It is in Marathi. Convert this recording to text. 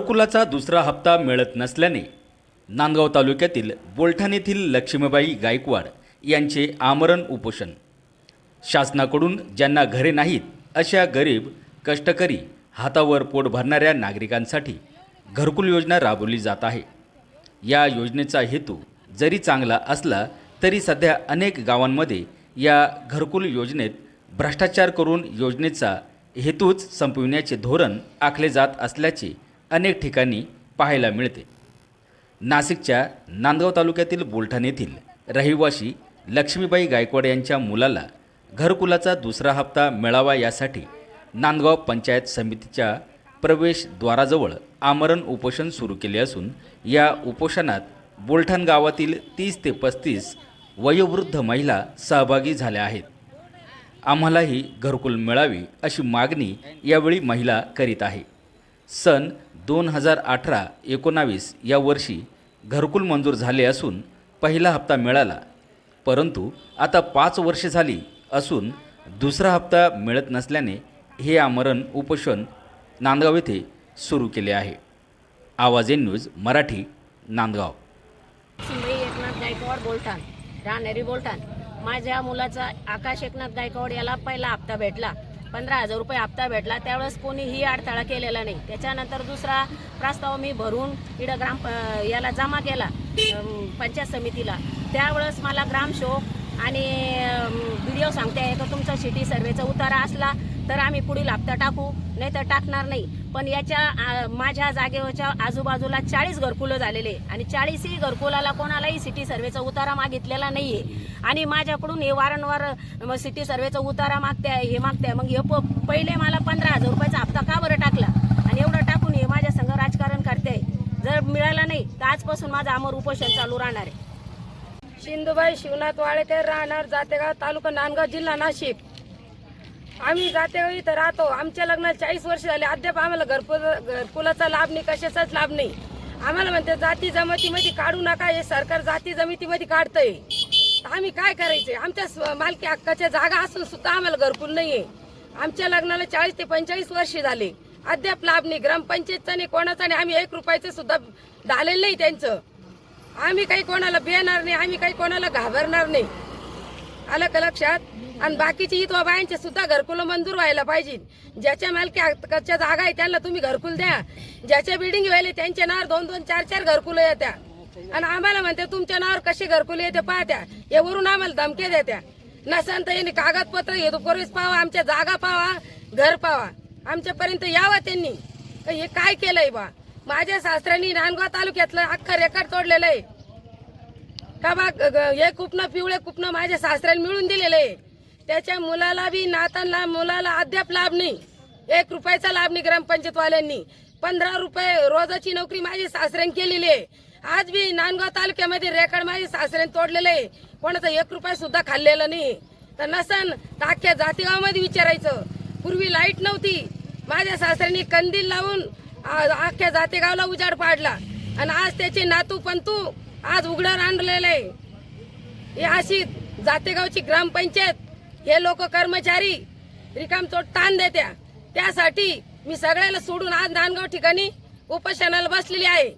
घरकुलाचा दुसरा हप्ता मिळत नसल्याने नांदगाव तालुक्यातील बोलठाण येथील लक्ष्मीबाई गायकवाड यांचे आमरण उपोषण. शासनाकडून ज्यांना घरे नाहीत अशा गरीब कष्टकरी हातावर पोट भरणाऱ्या नागरिकांसाठी घरकुल योजना राबवली जात आहे. या योजनेचा हेतू जरी चांगला असला तरी सध्या अनेक गावांमध्ये या घरकुल योजनेत भ्रष्टाचार करून योजनेचा हेतूच संपविण्याचे धोरण आखले जात असल्याचे अनेक ठिकाणी पाहायला मिळते. नाशिकच्या नांदगाव तालुक्यातील बोलठाण येथील रहिवासी लक्ष्मीबाई गायकवाड यांच्या मुलाला घरकुलाचा दुसरा हप्ता मिळावा यासाठी नांदगाव पंचायत समितीच्या प्रवेशद्वाराजवळ आमरण उपोषण सुरू केले असून या उपोषणात बोलठाण गावातील तीस ते पस्तीस वयोवृद्ध महिला सहभागी झाल्या आहेत. आम्हालाही घरकुल मिळावी अशी मागणी यावेळी महिला करीत आहे. सन दोन हजार अठरा एकोणावीस या वर्षी घरकुल मंजूर झाले असून पहिला हप्ता मिळाला. परंतु आता पाच वर्षे झाली असून दुसरा हप्ता मिळत नसल्याने हे आमरण उपोषण नांदगाव येथे सुरू केले आहे. आवाज एन न्यूज मराठी नांदगाव. सुंदरी एकनाथ गायकवाड बोलठाण राहणारी बोलठाण माझ्या मुलाचा आकाश एकनाथ गायकवाड याला पहिला हप्ता भेटला. पंधरा हजार रुपये हप्ता भेटला. त्यावेळेस कोणीही अडथळा केलेला नाही. त्याच्यानंतर दुसरा प्रस्ताव मी भरून इकडं ग्राम याला जमा केला पंचायत समितीला. त्यावेळेस मला ग्रामशोक आणि सांगते आहे का तुमचा सिटी सर्वेचा उतारा असला तर आम्ही पुढील हप्ता टाकू नाही तर टाकणार नाही. पण याच्या माझ्या जागेवरच्या आजूबाजूला चाळीस घरकुलं झालेले आणि चाळीसही घरकुलाला कोणालाही सिटी सर्वेचा उतारा मागितलेला नाही आहे आणि माझ्याकडून हे वारंवार सिटी सर्वेचा उतारा मागते आहे हे मागते आहे मग हे प- पहिले मला पंधरा हजार रुपयाचा हप्ता का बरं टाकला? आणि एवढं टाकून हे माझ्या संघ राजकारण करते जर मिळालं नाही तर आजपासून माझं अमर उपोषण चालू राहणार आहे. शिंदूबाई शिवनाथ वाळेकर राहणार जातेगाव तालुका नांदगाव जिल्हा नाशिक. आम्ही जातेगाव इथं राहतो. आमच्या लग्नाला चाळीस वर्ष झाले. अद्याप आम्हाला घरकुल घरकुलाचा लाभ नाही कशाचाच लाभ नाही. आम्हाला म्हणते जाती जमतीमध्ये काढू नका. हे सरकार जाती जमितीमध्ये काढतंय. तर आम्ही काय करायचंय आमच्या मालकी हक्काच्या जागा असून सुद्धा आम्हाला घरकुल नाहीये. आमच्या लग्नाला चाळीस ते पंचेचाळीस वर्ष झाले. अद्याप लाभ नाही. ग्रामपंचायतचा नाही कोणाचा नाही. आम्ही एक रुपयाचं सुद्धा झालेलं नाही त्यांचं. आम्ही काही कोणाला भेणार नाही आम्ही काही कोणाला घाबरणार नाही. आलं का लक्षात. आणि बाकीची इथवा बायांचे सुद्धा घरकुल मंजूर व्हायला पाहिजे. ज्याच्या मालकी कच्च्या जागा आहे त्यांना तुम्ही घरकुल द्या. ज्याच्या बिल्डिंग व्हायला त्यांच्या नावावर दोन दोन चार चार घरकुल येत्या. आणि आम्हाला म्हणते तुमच्या नावावर कसे घरकुल येते पाहत्या. यावरून आम्हाला धमके देत्या. नसन तर यांनी कागदपत्र हे पूर्वीच पावा आमच्या जागा पावा घर पावा. आमच्यापर्यंत यावं त्यांनी. हे काय केलंय बा? माझ्या सासऱ्यांनी नांदगाव तालुक्यातलं अख्खं रेकॉर्ड तोडलेलं आहे. का बा ग- ग- हे कुपनं पिवळे कुपनं माझ्या सासऱ्याला मिळून दिलेलं आहे. त्याच्या मुलाला बी नातांना मुलाला अद्याप लाभ नाही. एक रुपयाचा लाभ नाही ग्रामपंचायतवाल्यांनी. पंधरा रुपये रोजाची नोकरी माझ्या सासऱ्याने केलेली आहे. आज बी नांदगाव तालुक्यामध्ये रेकॉर्ड माझ्या सासऱ्याने तोडलेलं आहे. कोणाचा एक रुपया सुद्धा खाल्लेला नाही. तर नसन तर अख्ख्या विचारायचं. पूर्वी लाइट नव्हती. माझ्या सासऱ्यांनी कंदील लावून अख्ख्या जातेगावला उजाड पाडला. आणि आज त्याचे नातू पंतू आज उघड्यावर आणलेले आहे हे अशी जातेगावची ग्रामपंचायत हे लोक कर्मचारी रिकामचोट ताण देत्या. त्यासाठी मी सगळ्याला सोडून आज नांदगाव ठिकाणी उपोषणाला बसलेली आहे.